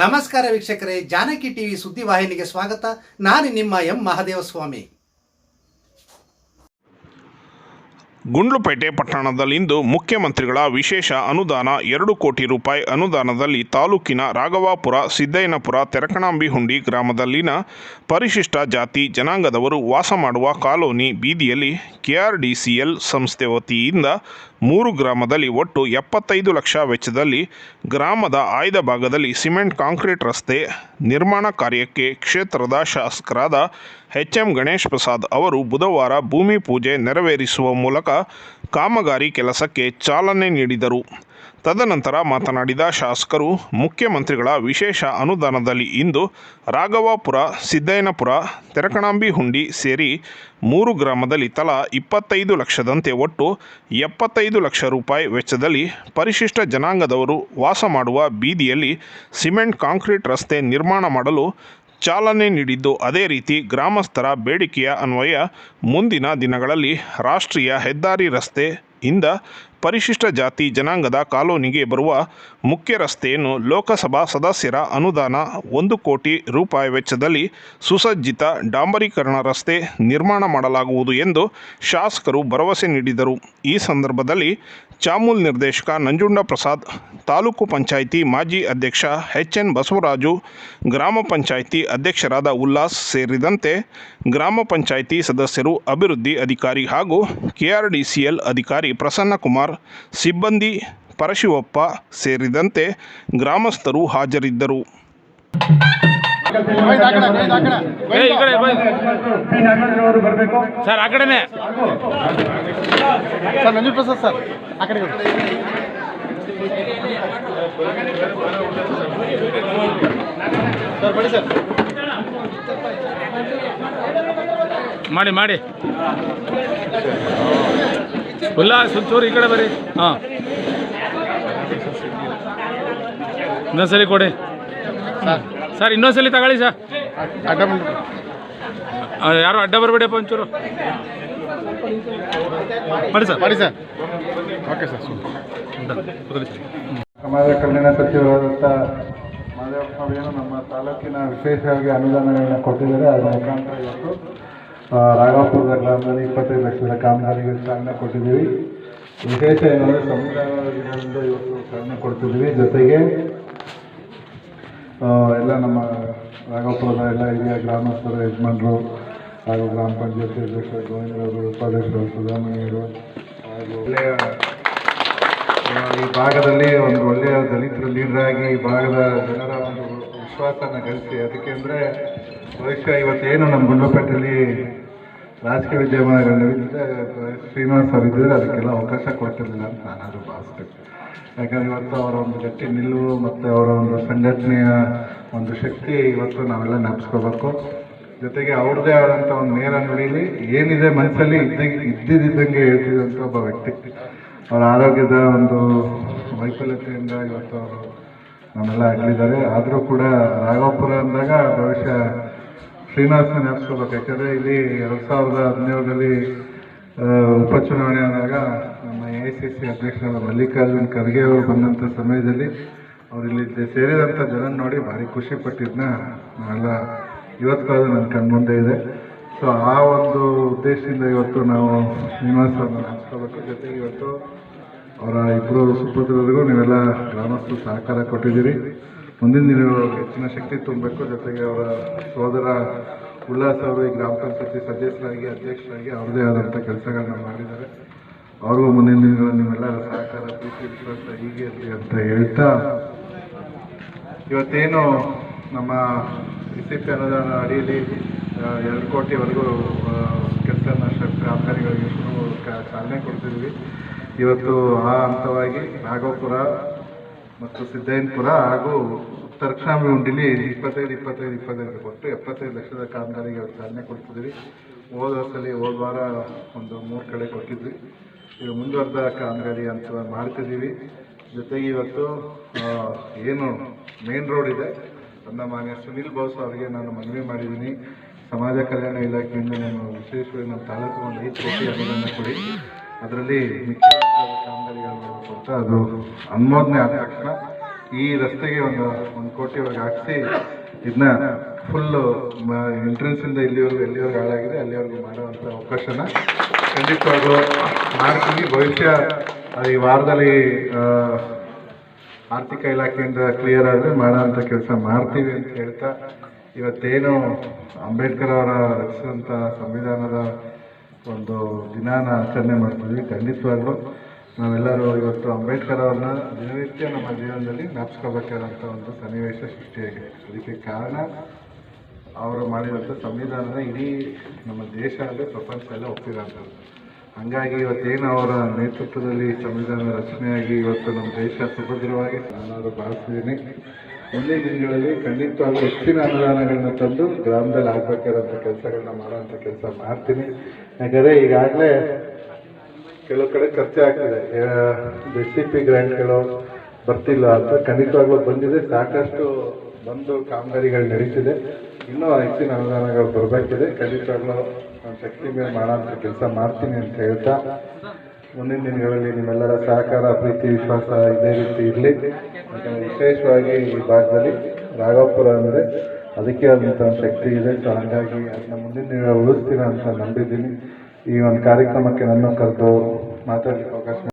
ನಮಸ್ಕಾರ ವೀಕ್ಷಕರೇ, ಜಾನಕಿ ಟಿವಿ ಸುದ್ದಿವಾಹಿನಿಗೆ ಸ್ವಾಗತ. ನಾನು ನಿಮ್ಮ ಎಂ ಮಹದೇವಸ್ವಾಮಿ. ಗುಂಡ್ಲುಪೇಟೆ ಪಟ್ಟಣದಲ್ಲಿಂದು ಮುಖ್ಯಮಂತ್ರಿಗಳ ವಿಶೇಷ ಅನುದಾನ ಎರಡು ಕೋಟಿ ರೂಪಾಯಿ ಅನುದಾನದಲ್ಲಿ ತಾಲೂಕಿನ ರಾಘವಾಪುರ, ಸಿದ್ದಯ್ಯನಪುರ ತೆರಕಣಾಂಬಿಹುಂಡಿ ಗ್ರಾಮದಲ್ಲಿನ ಪರಿಶಿಷ್ಟ ಜಾತಿ ಜನಾಂಗದವರು ವಾಸ ಮಾಡುವ ಕಾಲೋನಿ ಬೀದಿಯಲ್ಲಿ ಕೆಆರ್ಡಿಸಿಎಲ್ ಸಂಸ್ಥೆ ವತಿಯಿಂದ ಮೂರು ಗ್ರಾಮದಲ್ಲಿ ಒಟ್ಟು ಎಪ್ಪತ್ತೈದು ಲಕ್ಷ ವೆಚ್ಚದಲ್ಲಿ ಗ್ರಾಮದ ಆಯ್ದ ಭಾಗದಲ್ಲಿ ಸಿಮೆಂಟ್ ಕಾಂಕ್ರೀಟ್ ರಸ್ತೆ ನಿರ್ಮಾಣ ಕಾರ್ಯಕ್ಕೆ ಕ್ಷೇತ್ರದ ಶಾಸಕರಾದ ಎಚ್ ಎಂ ಗಣೇಶ್ ಪ್ರಸಾದ್ ಅವರು ಬುಧವಾರ ಭೂಮಿ ಪೂಜೆ ನೆರವೇರಿಸುವ ಮೂಲಕ ಕಾಮಗಾರಿ ಕೆಲಸಕ್ಕೆ ಚಾಲನೆ ನೀಡಿದರು. ತದನಂತರ ಮಾತನಾಡಿದ ಶಾಸಕರು, ಮುಖ್ಯಮಂತ್ರಿಗಳ ವಿಶೇಷ ಅನುದಾನದಲ್ಲಿ ಇಂದು ರಾಘವಾಪುರ, ಸಿದ್ದಯ್ಯನಪುರ ತೆರಕಣಾಂಬಿಹುಂಡಿ ಸೇರಿ ಮೂರು ಗ್ರಾಮದಲ್ಲಿ ತಲಾ ಇಪ್ಪತ್ತೈದು ಲಕ್ಷದಂತೆ ಒಟ್ಟು ಎಪ್ಪತ್ತೈದು ಲಕ್ಷ ರೂಪಾಯಿ ವೆಚ್ಚದಲ್ಲಿ ಪರಿಶಿಷ್ಟ ಜನಾಂಗದವರು ವಾಸ ಮಾಡುವ ಬೀದಿಯಲ್ಲಿ ಸಿಮೆಂಟ್ ಕಾಂಕ್ರೀಟ್ ರಸ್ತೆ ನಿರ್ಮಾಣ ಮಾಡಲು ಚಾಲನೆ ನೀಡಿದ್ದು ಅದೇ ರೀತಿ ಗ್ರಾಮಸ್ಥರ ಬೇಡಿಕೆಯ ಅನ್ವಯ ಮುಂದಿನ ದಿನಗಳಲ್ಲಿ ರಾಷ್ಟ್ರೀಯ ಹೆದ್ದಾರಿ ರಸ್ತೆ ಇಂದ ಪರಿಶಿಷ್ಟ ಜಾತಿ ಜನಾಂಗದ ಕಾಲೋನಿಗೆ ಬರುವ ಮುಖ್ಯ ರಸ್ತೆಯನ್ನು ಲೋಕಸಭಾ ಸದಸ್ಯರ ಅನುದಾನ ಒಂದು ಕೋಟಿ ರೂಪಾಯಿ ವೆಚ್ಚದಲ್ಲಿ ಸುಸಜ್ಜಿತ ಡಾಂಬರೀಕರಣ ರಸ್ತೆ ನಿರ್ಮಾಣ ಮಾಡಲಾಗುವುದು ಎಂದು ಶಾಸಕರು ಭರವಸೆ ನೀಡಿದರು. ಈ ಸಂದರ್ಭದಲ್ಲಿ ಚಾಮೂಲ್ ನಿರ್ದೇಶಕ ನಂಜುಂಡ ಪ್ರಸಾದ್ ತಾಲೂಕು ಪಂಚಾಯಿತಿ ಮಾಜಿ ಅಧ್ಯಕ್ಷ ಎಚ್ ಎನ್ ಬಸವರಾಜು, ಗ್ರಾಮ ಪಂಚಾಯಿತಿ ಅಧ್ಯಕ್ಷರಾದ ಉಲ್ಲಾಸ್ ಸೇರಿದಂತೆ ಗ್ರಾಮ ಪಂಚಾಯಿತಿ ಸದಸ್ಯರು ಅಭಿವೃದ್ಧಿ ಅಧಿಕಾರಿ ಹಾಗೂ ಕೆಆರ್ಡಿಸಿಎಲ್ ಅಧಿಕಾರಿ ಪ್ರಸನ್ನಕುಮಾರ್ ಸಿಬ್ಬಂದಿ ಪರಶಿವಪ್ಪ ಸೇರಿದಂತೆ ಗ್ರಾಮಸ್ಥರು ಹಾಜರಿದ್ದರು. ಸರ್ ಆ ಕಡೆನೆ. ಸರ್ ನಂಜು ಪ್ರಸಾದ್ ಸರ್ ಆ ಕಡೆ ಸರ್ ಬನ್ನಿ ಸರ್. ಮಾಡಿ ಮಾಡಿ. ಉಲ್ಲಾಸ್ ಒಂಚೂರು ಈ ಕಡೆ ಬರ್ರಿ ಹಾಂ. ಇನ್ನೊಂದ್ಸಲಿ ಕೊಡಿ. ಸರ್ ಸರ್ ಇನ್ನೊಂದ್ಸಲಿ ತಗೊಳ್ಳಿ ಸರ್. ಅಡ್ಡ ಯಾರು ಅಡ್ಡ ಬರ್ಬೇಡಿಯಪ್ಪ ಒಂಚೂರು. ಮಾಡಿ ಸರ್. ಮಾಡಿ ಸರ್. Okay sir. ಸಮಾಜ ಕಲ್ಯಾಣ ಸಚಿವರಾದಂಥ ಮಾದೇವಪ್ಪ ಏನು ನಮ್ಮ ತಾಲೂಕಿನ ವಿಶೇಷವಾಗಿ ಅನುದಾನಗಳನ್ನು ಕೊಟ್ಟಿದ್ದಾರೆ. ಅದರ ಮುಖಾಂತರ ಇವತ್ತು ಆ, ರಾಘವಪುರದ ಗ್ರಾಮದಲ್ಲಿ ಇಪ್ಪತ್ತೈದು ಲಕ್ಷದ ಕಾಮಗಾರಿಗೆ ಚಾಲನೆ ಕೊಟ್ಟಿದ್ದೀವಿ. ವಿಶೇಷ ಏನಂದರೆ ಸಮುದಾಯದಿಂದ ಇವತ್ತು ಚಾಲನೆ ಕೊಡ್ತಿದ್ದೀವಿ. ಜೊತೆಗೆ ಎಲ್ಲ ನಮ್ಮ ರಾಘವಪುರದ ಎಲ್ಲ ಹಿರಿಯ ಗ್ರಾಮಸ್ಥರ ಯಜಮಾನರು ಹಾಗೂ ಗ್ರಾಮ ಪಂಚಾಯತಿ ಅಧ್ಯಕ್ಷರು ಗೋವಿಂದರವರು ಉಪಾಧ್ಯಕ್ಷರು ಸುಬ್ರಹ್ಮಣ್ಯರು ಹಾಗೂ ಒಳ್ಳೆಯ ಈ ಭಾಗದಲ್ಲಿ ಒಂದು ಒಳ್ಳೆಯ ದಲಿತರ ಲೀಡರ್ ಆಗಿ ಈ ಭಾಗದ ಜನರ ಒಂದು ವಿಶ್ವಾಸನ ಗಳಿಸಿ. ಅದಕ್ಕೆ ಅಂದರೆ ಬಹುಶಃ ಇವತ್ತೇನು ನಮ್ಮ ಗುಂಡ್ಲುಪೇಟೆಯಲ್ಲಿ ರಾಜಕೀಯ ವಿದ್ಯಮಾನಗಳು ಶ್ರೀನಿವಾಸ್ ಅವರು ಇದ್ದಿದ್ರೆ ಅದಕ್ಕೆಲ್ಲ ಅವಕಾಶ ಕೊಡ್ತಿರ್ಲಿಲ್ಲ ಅಂತ ನಾನಾದರೂ ಭಾವಿಸ್ತೇನೆ ಯಾಕಂದರೆ ಇವತ್ತು ಅವರ ಒಂದು ಗಟ್ಟಿ ನಿಲುವು ಮತ್ತು ಅವರ ಒಂದು ಸಂಘಟನೆಯ ಒಂದು ಶಕ್ತಿ ಇವತ್ತು ನಾವೆಲ್ಲ ನೆನಪಿಸ್ಕೋಬೇಕು ಜೊತೆಗೆ ಅವ್ರದ್ದೇ ಆದಂಥ ಒಂದು ನೇರ ನುಡಿಲಿ ಏನಿದೆ ಮನಸ್ಸಲ್ಲಿ ಇದ್ದ ಇದ್ದಿದ್ದಂಗೆ ಹೇಳ್ತಿದ್ದಂಥ ಒಬ್ಬ ವ್ಯಕ್ತಿ. ಅವರ ಆರೋಗ್ಯದ ಒಂದು ವೈಫಲ್ಯತೆಯಿಂದ ಇವತ್ತು ಅವರು ನಮ್ಮೆಲ್ಲ ಅಗಲಿದ್ದಾರೆ ಆದರೂ ಕೂಡ ರಾಘವಪುರ ಅಂದಾಗ ಬಹುಶಃ ಶ್ರೀನಿವಾಸನ ನೆನೆಸ್ಕೋಬೇಕು ಯಾಕಂದರೆ ಇಲ್ಲಿ ಎರಡು ಸಾವಿರದ ಹದಿನೇಳರಲ್ಲಿ ಉಪಚುನಾವಣೆ ಆದಾಗ ನಮ್ಮ ಎ ಸಿ ಸಿ ಅಧ್ಯಕ್ಷರಾದ ಮಲ್ಲಿಕಾರ್ಜುನ್ ಖರ್ಗೆ ಅವರು ಬಂದಂಥ ಸಮಯದಲ್ಲಿ ಅವ್ರು ಇಲ್ಲಿ ಸೇರಿದಂಥ ಜನ ನೋಡಿ ಭಾರಿ ಖುಷಿ ಪಟ್ಟಿದ್ನ. ನಾವೆಲ್ಲ ಇವತ್ತು ನನ್ನ ಕಣ್ಮುಂದೆ ಇದೆ. ಸೊ ಆ ಒಂದು ಉದ್ದೇಶದಿಂದ ಇವತ್ತು ನಾವು ಶ್ರೀನಿವಾಸ ಅವ್ರನ್ನ ನೆನೆಸ್ಕೋಬೇಕು ಜೊತೆಗೆ ಇವತ್ತು ಅವರ ಇಬ್ಬರು ಸುಪುತ್ರರಿಗೂ ನೀವೆಲ್ಲ ಗ್ರಾಮಸ್ಥರು ಸಹಕಾರ ಕೊಟ್ಟಿದ್ದೀರಿ. ಮುಂದಿನ ದಿನಗಳು ಹೆಚ್ಚಿನ ಶಕ್ತಿ ತುಂಬಬೇಕು. ಜೊತೆಗೆ ಅವರ ಸೋದರ ಉಲ್ಲಾಸ್ ಅವರು ಈ ಗ್ರಾಮ ಪಂಚಾಯತಿ ಸದಸ್ಯರಾಗಿ, ಅಧ್ಯಕ್ಷರಾಗಿ ಅವ್ರದ್ದೇ ಆದಂಥ ಕೆಲಸಗಳನ್ನ ಮಾಡಿದ್ದಾರೆ. ಅವ್ರಿಗೂ ಮುಂದಿನ ದಿನಗಳು ನಿಮ್ಮೆಲ್ಲರ ಸಹಕಾರ, ಪ್ರೀತಿ, ವಿಶ್ವಾಸ ಹೀಗೆ ಇರಲಿ ಅಂತ ಹೇಳ್ತಾ ಇವತ್ತೇನು ನಮ್ಮ ಸಿ ಪಿ ಅನುದಾನ ಅಡಿಯಲ್ಲಿ ಎರಡು ಕೋಟಿವರೆಗೂ ಕೆಲಸನ ಕಾಮಗಾರಿಗಳಿಗೆ ಚಾಲನೆ ಕೊಡ್ತಿದ್ವಿ. ಇವತ್ತು ಆ ಹಂತವಾಗಿ ನಾಗಪುರ ಮತ್ತು ಸಿದ್ದಯ್ಯನಪುರ ಹಾಗೂ ತರ್ಕ್ಷಾಮಿ ಉಂಡಿಲಿ ಇಪ್ಪತ್ತೈದು ಇಪ್ಪತ್ತೈದು ಇಪ್ಪತ್ತೈದು ಕೊಟ್ಟು ಎಪ್ಪತ್ತೈದು ಲಕ್ಷದ ಕಾಮಗಾರಿಗೆ ಚಾಲನೆ ಕೊಡ್ತಿದ್ವಿ ಹೋದ ವರ್ಷದಲ್ಲಿ ಹೋದ ವಾರ ಒಂದು ಮೂರು ಕಡೆ ಕೊಟ್ಟಿದ್ವಿ. ಈಗ ಮುಂದುವರೆದ ಕಾಮಗಾರಿ ಅಂತ ಮಾಡ್ತಿದ್ದೀವಿ. ಜೊತೆಗೆ ಇವತ್ತು ಏನು ಮೇನ್ ರೋಡ್ ಇದೆ. ನನ್ನ ಮಾನ್ಯ ಸುನಿಲ್ ಬೋಸ್ ಅವರಿಗೆ ನಾನು ಮನವಿ ಮಾಡಿದ್ದೀನಿ. ಸಮಾಜ ಕಲ್ಯಾಣ ಇಲಾಖೆಯಿಂದ ನಾನು ವಿಶೇಷವಾಗಿ ನಮ್ಮ ತಾಲೂಕು ಒಂದು ಐದು ಕೋಟಿ ಅನುದಾನ ಕೊಡಿ. ಅದರಲ್ಲಿ ಕಾಮಗಾರಿಗಳು ಮಾಡಬೇಕು ಅಂತ ಅದು ಅನುಮೋದನೆ ಆದ ತಕ್ಷಣ ಈ ರಸ್ತೆಗೆ ಒಂದು ಒಂದು ಕೋಟಿ ಒಳಗೆ ಹಾಕಿಸಿ ಇದನ್ನ ಫುಲ್ಲು ಎಂಟ್ರೆನ್ಸಿಂದ ಇಲ್ಲಿವರೆಗೂ ಎಲ್ಲಿವರೆಗೂ ಹಾಳಾಗಿದೆ, ಅಲ್ಲಿವರೆಗೂ ಮಾಡುವಂಥ ಅವಕಾಶನ ಖಂಡಿತವಾಗೂ ಮಾಡ್ತೀವಿ. ಭವಿಷ್ಯ ಈ ವಾರದಲ್ಲಿ ಆರ್ಥಿಕ ಇಲಾಖೆಯಿಂದ ಕ್ಲಿಯರ್ ಆದರೆ ಮಾಡೋಂಥ ಕೆಲಸ ಮಾಡ್ತೀವಿ ಅಂತ ಹೇಳ್ತಾ, ಇವತ್ತೇನು ಅಂಬೇಡ್ಕರ್ ಅವರ ರಚಿಸಿದಂಥ ಸಂವಿಧಾನದ ಒಂದು ದಿನಾನ ಆಚರಣೆ ಮಾಡ್ತೀವಿ ಖಂಡಿತವಾಗ್ಲೂ ನಾವೆಲ್ಲರೂ ಇವತ್ತು ಅಂಬೇಡ್ಕರ್ ಅವ್ರನ್ನ ದಿನನಿತ್ಯ ನಮ್ಮ ಜೀವನದಲ್ಲಿ ಜ್ಞಾಪಿಸ್ಕೋಬೇಕಾದಂಥ ಒಂದು ಸನ್ನಿವೇಶ ಸೃಷ್ಟಿಯಾಗಿದೆ. ಅದಕ್ಕೆ ಕಾರಣ ಅವರು ಮಾಡಿದಂಥ ಸಂವಿಧಾನದ ಇಡೀ ನಮ್ಮ ದೇಶ ಅಲ್ಲದೆ ಪ್ರಪಂಚ ಎಲ್ಲ ಒಪ್ಪಿರೋಂಥದ್ದು. ಹಂಗಾಗಿ ಇವತ್ತೇನು ಅವರ ನೇತೃತ್ವದಲ್ಲಿ ಸಂವಿಧಾನ ರಚನೆಯಾಗಿ ಇವತ್ತು ನಮ್ಮ ದೇಶ ಸುಭದ್ರವಾಗಿ ನಾನು ಭಾವಿಸಿದ್ದೀನಿ ಮುಂದಿನ ದಿನಗಳಲ್ಲಿ ಖಂಡಿತವಾಗಿ ಹೆಚ್ಚಿನ ಅನುದಾನಗಳನ್ನ ತಂದು ಗ್ರಾಮದಲ್ಲಿ ಆಗ್ಬೇಕಾದಂಥ ಕೆಲಸಗಳನ್ನ ಮಾಡೋವಂಥ ಕೆಲಸ ಮಾಡ್ತೀನಿ. ಯಾಕಂದರೆ ಈಗಾಗಲೇ ಕೆಲವು ಕಡೆ ಚರ್ಚೆ ಆಗ್ತಿದೆ. ಎಸ್ ಸಿ ಪಿ ಗ್ರ್ಯಾಂಟ್ಗಳು ಬರ್ತಿಲ್ಲ ಅಂತ ಖಂಡಿತವಾಗ್ಲೂ ಬಂದಿದೆ. ಸಾಕಷ್ಟು ಬಂದು ಕಾಮಗಾರಿಗಳು ನಡೀತಿದೆ. ಇನ್ನೂ ಹೆಚ್ಚಿನ ಅನುದಾನಗಳು ಬರಬೇಕಿದೆ. ಖಂಡಿತವಾಗ್ಲೂ ನಾನು ಶಕ್ತಿ ಮೇಲೆ ಮಾಡೋಂಥ ಕೆಲಸ ಮಾಡ್ತೀನಿ ಅಂತ ಹೇಳ್ತಾ, ಮುಂದಿನ ದಿನಗಳಲ್ಲಿ ನಿಮ್ಮೆಲ್ಲರ ಸಹಕಾರ, ಪ್ರೀತಿ, ವಿಶ್ವಾಸ ಇದೇ ರೀತಿ ಇರಲಿ. ಯಾಕಂದರೆ ವಿಶೇಷವಾಗಿ ಈ ಭಾಗದಲ್ಲಿ ರಾಘವಪುರ ಅಂದರೆ ಅದಕ್ಕೆ ಆದಂಥ ಶಕ್ತಿ ಇದೆ. ಸೊ, ಹಾಗಾಗಿ ಅದನ್ನ ಮುಂದಿನ ದಿನ ಉಳಿಸ್ತೀರ ಅಂತ ನಂಬಿದ್ದೀನಿ. ಈ ಒಂದು ಕಾರ್ಯಕ್ರಮಕ್ಕೆ ನನ್ನ ಕರೆದು ಮಾತಾಡಲಿಕ್ಕೆ ಅವಕಾಶ